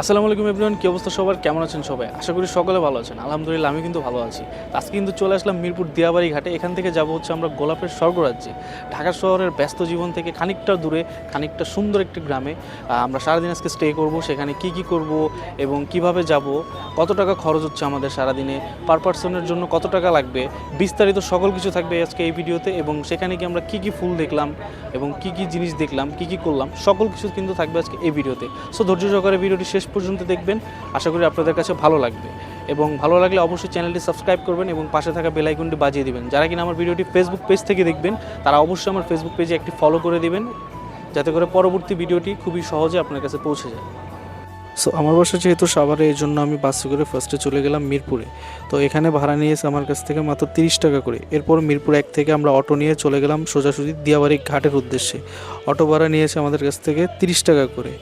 আসসালামু আলাইকুম এভরিওয়ান, কি অবস্থা সবার? কেমন আছেন সবাই? আশা করি সকলে ভালো আছেন। আলহামদুলিল্লাহ, আমি কিন্তু ভালো আছি। আজকে কিন্তু চলে আসলাম মিরপুর দিয়াবাড়ি ঘাটে। এখান থেকে যাব হচ্ছে আমরা গোলাপের স্বর্গরাজ্যে। ঢাকা শহরের ব্যস্ত জীবন থেকে খানিকটা দূরে, খানিকটা সুন্দর একটি গ্রামে আমরা সারাদিন আজকে স্টে করব। সেখানে কি কি করব এবং কীভাবে যাব, কত টাকা খরচ হচ্ছে আমাদের সারাদিনে পার পার্সনের জন্য কত টাকা লাগবে, বিস্তারিত সকল কিছু থাকবে আজকে এই ভিডিওতে এবং সেখানে কি আমরা কি কি ফুল দেখলাম এবং কি কি জিনিস দেখলাম, কি কি করলাম, সকল কিছু কিন্তু থাকবে আজকে এই ভিডিওতে। সো ধৈর্য সহকারে ভিডিওটি শেষ পর্যন্ত দেখবেন। আশা করি আপনাদের কাছে ভালো লাগবে। এবং ভালো লাগলে অবশ্যই চ্যানেলটি সাবস্ক্রাইব করবেন এবং পাশে থাকা বেলাইকনটি বাজিয়ে দেবেন। যারা কিনা আমার ভিডিওটি ফেসবুক পেজ থেকে দেখবেন, তারা অবশ্যই আমার ফেসবুক পেজে একটি ফলো করে দেবেন, যাতে করে পরবর্তী ভিডিওটি খুবই সহজে আপনার কাছে পৌঁছে যায়। সো আমার বাসা যেহেতু সাভারে এই জন্য আমি বাসে করে ফার্স্টে চলে গেলাম মিরপুরে। তো এখানে ভাড়া নিয়েছে আমার কাছ থেকে মাত্র তিরিশ টাকা করে। এরপর মিরপুর এক থেকে আমরা অটো নিয়ে চলে গেলাম সোজাসুজি দিয়াবাড়ি ঘাটের উদ্দেশ্যে। অটো ভাড়া নিয়েছে আমাদের কাছ থেকে তিরিশ টাকা করে।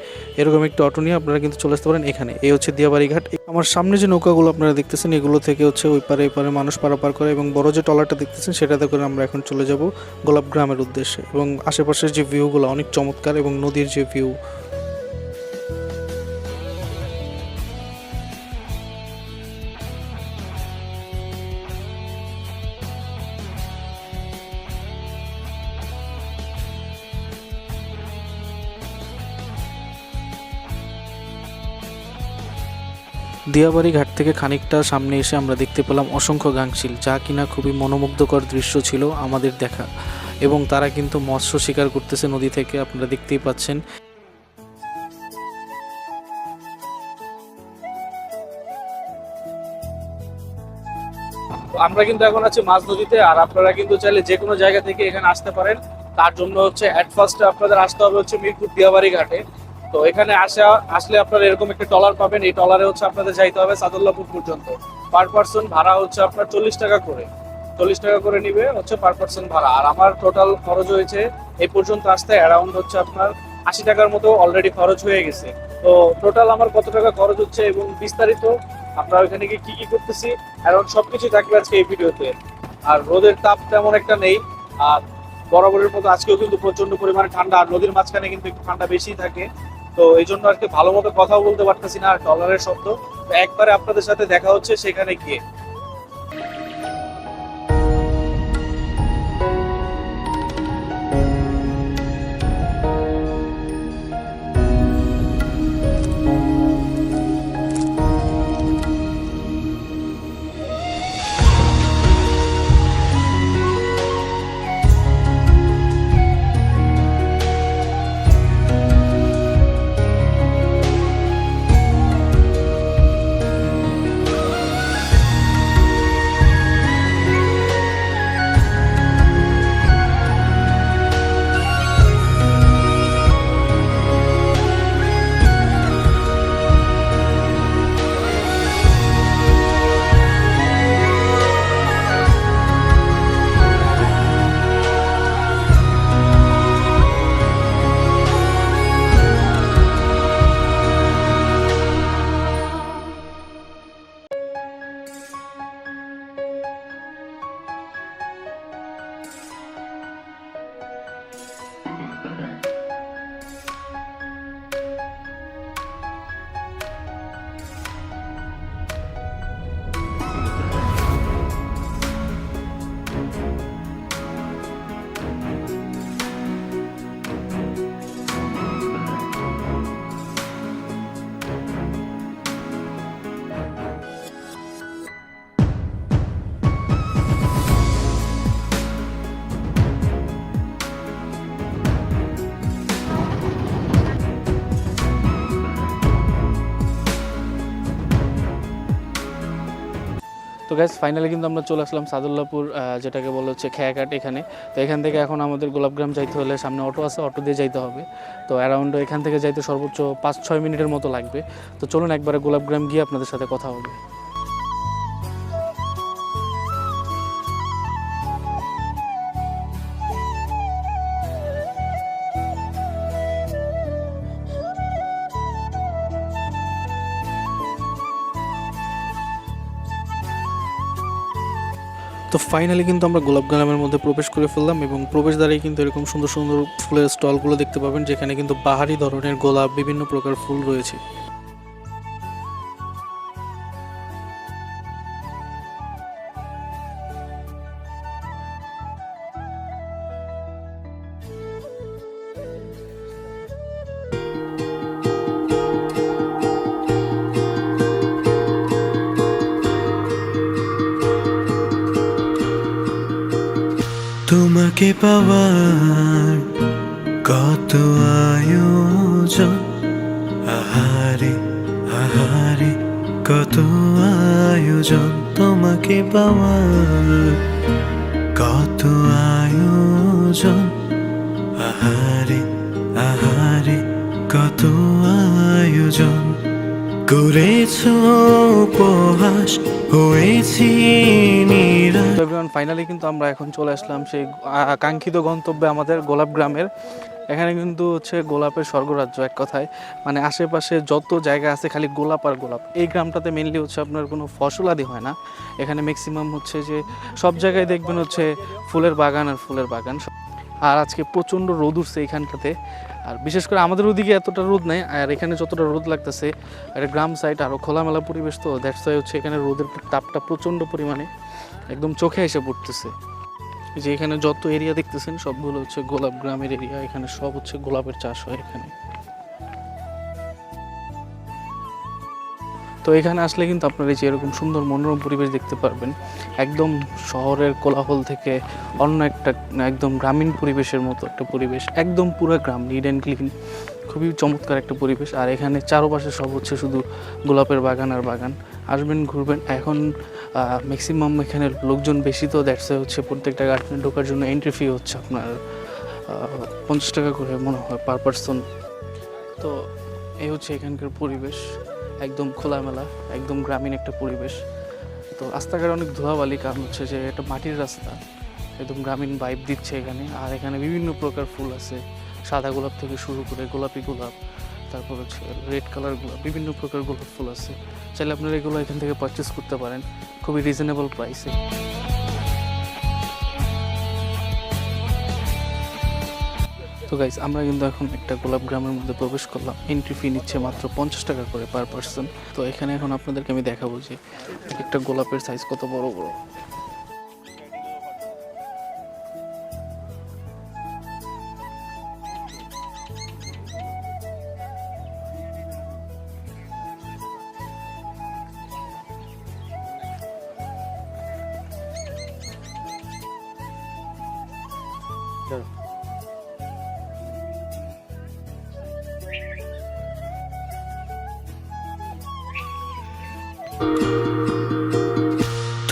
এরকম একটি অটো নিয়ে আপনারা কিন্তু চলে আসতে পারেন এখানে। এই হচ্ছে দিয়াবাড়ি ঘাট। আমার সামনে যে নৌকাগুলো আপনারা দেখতেছেন, এগুলো থেকে হচ্ছে ওই পারে এই পারে মানুষ পারাপার করে এবং বড় যে টলারটা দেখতেছেন, সেটাতে করে আমরা এখন চলে যাব গোলাপ গ্রামের উদ্দেশ্যে। এবং আশেপাশের যে ভিউগুলো অনেক চমৎকার এবং নদীর যে ভিউ দিয়াবাড়ি ঘাট থেকে খানিকটা সামনে এসে আমরা দেখতে পেলাম অসংখ্য গাংশিল, যা কিনা খুবই মনোমুগ্ধকর দৃশ্য ছিল আমাদের দেখা। এবং তারা কিন্তু মৎস্য শিকার করতেছে নদী থেকে, আপনারা দেখতেই পাচ্ছেন। আমরা কিন্তু এখন আছি মাঝ নদীতে, আর আপনারা কিন্তু চাইলে যে কোনো জায়গা থেকে এখানে আসতে পারেন। তার জন্য হচ্ছে অ্যাট ফার্স্টে আপনাদের আসতে হবে হচ্ছে মিরপুর দিয়াবাড়ি ঘাটে। তো এখানে আসা, আসলে আপনারা এরকম একটা টলার পাবেন, এই টলারে হচ্ছে আপনাদের যাইতে হবে সাদুল্লাপুর পর্যন্ত। পার পার্সন ভাড়া হচ্ছে আপনার চল্লিশ টাকা করে। চল্লিশ টাকা করে নিবে হচ্ছে পার পার্সন ভাড়া। আর আমার টোটাল খরচ হয়েছে এই পর্যন্ত আসতে অ্যারাউন্ড হচ্ছে আপনার আশি টাকার মতো অলরেডি খরচ হয়ে গেছে। তো টোটাল আমার কত টাকা খরচ হচ্ছে এবং বিস্তারিত আমরা ওইখানে গিয়ে কি কি করতেছি অ্যারাউন্ড সবকিছু থাকবে আজকে এই ভিডিওতে। আর রোদের তাপ তেমন একটা নেই। আর বরাবরের মতো আজকেও কিন্তু প্রচণ্ড পরিমাণে ঠান্ডা। আর নদীর মাঝখানে কিন্তু একটু ঠান্ডা বেশি থাকে। তো এই জন্য আর কি ভালো মতো কথাও বলতে পারতেছি না আর ডলারের শব্দ। একবারে আপনাদের সাথে দেখা হচ্ছে, সেখানে গিয়ে। গ্যাস ফাইনালি কিন্তু আমরা চলে আসলাম সাদুল্লাপুর যেটাকে বলা হচ্ছে খেয়াঘাট এখানে। তো এখান থেকে এখন আমাদের গোলাপগ্রাম যাইতে হলে সামনে অটো আছে, অটো দিয়ে যাইতে হবে। তো অ্যারাউন্ড এখান থেকে যাইতে সর্বোচ্চ পাঁচ ছয় মিনিটের মতো লাগবে। তো চলুন একবারে গোলাপগ্রাম গিয়ে আপনাদের সাথে কথা হবে। তো ফাইনালি কিন্তু আমরা গোলাপ গ্রামের মধ্যে প্রবেশ করে ফেললাম এবং প্রবেশ দ্বারাই কিন্তু এরকম সুন্দর সুন্দর ফুলের স্টলগুলো দেখতে পাবেন, যেখানে কিন্তু বাহারি ধরনের গোলাপ বিভিন্ন প্রকার ফুল রয়েছে। তোমাকে পাওয়ার কত আয়োজন আহারে আহারে কত আয়োজন তোমাকে পাওয়ার কত আয়োজন আহারে আহারে কত আয়োজন ফাইনালি কিন্তু আমরা এখন চলে আসলাম সেই, আ- কাঙ্ক্ষিত গন্তব্যে আমাদের গোলাপ গ্রামের। এখানে কিন্তু হচ্ছে গোলাপের স্বর্গরাজ্য এক কথায়। মানে আশেপাশে যত জায়গা আছে খালি গোলাপ আর গোলাপ। এই গ্রামটাতে মেনলি হচ্ছে আপনার কোনো ফসলাদি হয় না। এখানে ম্যাক্সিমাম হচ্ছে যে সব জায়গায় দেখবেন হচ্ছে ফুলের বাগান আর ফুলের বাগান। আর আজকে প্রচণ্ড রোদ উঠছে এখানটাতে। আর বিশেষ করে আমাদের ওদিকে এতটা রোদ নেই, আর এখানে যতটা রোদ লাগতেছে একটা গ্রাম সাইড আরও খোলামেলা পরিবেশ তো দ্যাটস ওয়াই হচ্ছে এখানে রোদের তাপটা প্রচণ্ড পরিমাণে একদম চোখে এসে পড়তেছে। যে এখানে যত এরিয়া দেখতেছেন, সবগুলো হচ্ছে গোলাপ গ্রামের এরিয়া এখানে সব হচ্ছে গোলাপের চাষ হয় এখানে। তো এখানে আসলে কিন্তু আপনারা এই যে এরকম সুন্দর মনোরম পরিবেশ দেখতে পারবেন। একদম শহরের কোলাহল থেকে অন্য একটা, একদম গ্রামীণ পরিবেশের মতো একটা পরিবেশ। একদম পুরো গ্রাম নিড অ্যান্ড ক্লিন খুবই চমৎকার একটা পরিবেশ। আর এখানে চারপাশে সব হচ্ছে শুধু গোলাপের বাগান আর বাগান। আসবেন, ঘুরবেন। এখন ম্যাক্সিমাম এখানে লোকজন বেশি তো দ্যাটস হচ্ছে প্রত্যেকটা গার্ডেনে ঢোকার জন্য এন্ট্রি ফি হচ্ছে আপনার পঞ্চাশ টাকা করে মনে হয় পার পারসন তো, এই হচ্ছে এখানকার পরিবেশ। একদম খোলামেলা, একদম গ্রামীণ একটা পরিবেশ। তো রাস্তাঘাট অনেক ধোয়াবালি কারণ হচ্ছে যে একটা মাটির রাস্তা, একদম গ্রামীণ বাইব দিচ্ছে এখানে। আর এখানে বিভিন্ন প্রকার ফুল আছে, সাদা গোলাপ থেকে শুরু করে গোলাপি গোলাপ, তারপর হচ্ছে রেড কালার গোলাপ, বিভিন্ন প্রকার গোলাপ ফুল আছে। চাইলে আপনারা এগুলো এখান থেকে পারচেস করতে পারেন, খুবই রিজনেবল প্রাইসে তো গাইজ আমরা কিন্তু এখন একটা গোলাপ গ্রামের মধ্যে প্রবেশ করলাম। এন্ট্রি ফি নিচ্ছে মাত্র পঞ্চাশ টাকা করে পার পার্সন তো এখানে এখন আপনাদেরকে আমি দেখাবো যে একটা গোলাপের সাইজ কত বড় বড়।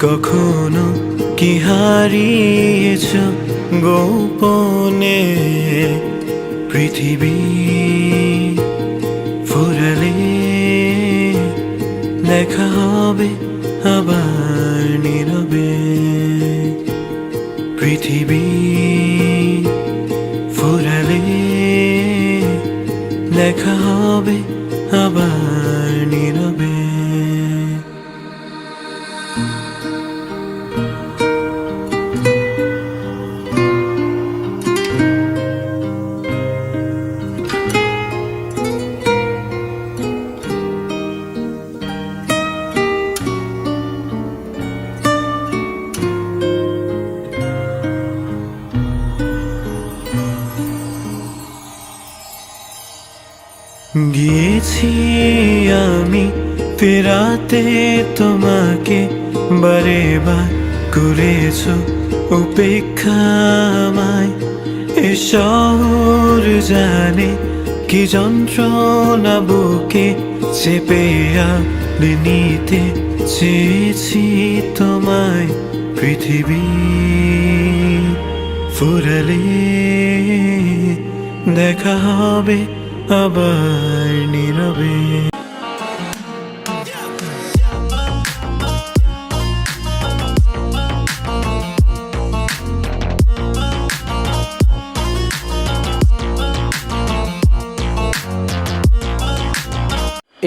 কখনো কি হারিয়েছ গোপনে? পৃথিবী ফুরালে দেখা হবে আবার নীরবে। পৃথিবী ফুরালে দেখা হবে আবার গিয়েছি আমি ফেরাতে তোমাকে বারে বার করেছ উপেক্ষা আমায়। এ শহর জানে কি যন্ত্রণা বুকে চেপে আলে নিতে চেয়েছি তোমায়। পৃথিবী ফুরালে দেখা হবে আবার।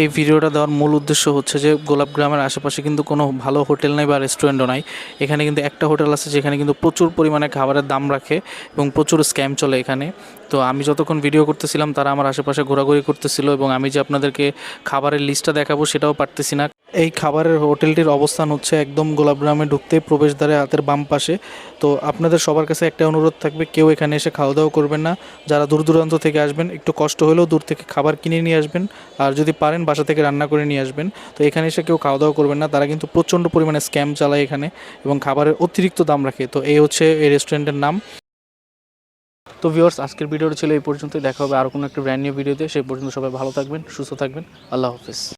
এই ভিডিওটা দেওয়ার মূল উদ্দেশ্য হচ্ছে যে গোলাপ গ্রামের আশেপাশে কিন্তু কোনো ভালো হোটেল নাই বা রেস্টুরেন্টও নাই। এখানে কিন্তু একটা হোটেল আছে যেখানে কিন্তু প্রচুর পরিমাণে খাবারের দাম রাখে এবং প্রচুর স্ক্যাম চলে এখানে। তো আমি যতক্ষণ ভিডিও করতেছিলাম তারা আমার আশেপাশে ঘোরাঘুরি করতেছিল এবং আমি যে আপনাদেরকে খাবারের লিস্টটা দেখাবো সেটাও পারতেছি না। এই খাবারের হোটেলটির অবস্থান হচ্ছে একদম গোলাপ গ্রামে ঢুকতে প্রবেশদ্বারে হাতের বাম পাশে। তো আপনাদের সবার কাছে একটা অনুরোধ থাকবে, কেউ এখানে এসে খাওয়া দাওয়া করবেন না। যারা দূর দূরান্ত থেকে আসবেন, একটু কষ্ট হলেও দূর থেকে খাবার কিনে নিয়ে আসবেন। আর যদি পারেন বাসা থেকে রান্না করে নিয়ে আসবেন। তো এখানে এসে কেউ খাওয়া দাওয়া করবেন না। তারা কিন্তু প্রচণ্ড পরিমাণে স্ক্যাম চালায় এখানে এবং খাবারের অতিরিক্ত দাম রাখে। তো এই হচ্ছে এই রেস্টুরেন্টের নাম। তো ভিউয়ার্স আজকের ভিডিওটা ছিল এই পর্যন্তই। দেখা হবে আর কোনো একটা ব্র্যান্ড নিউ ভিডিওতে সেই পর্যন্ত সবাই ভালো থাকবেন, সুস্থ থাকবেন। আল্লাহ হাফিজ।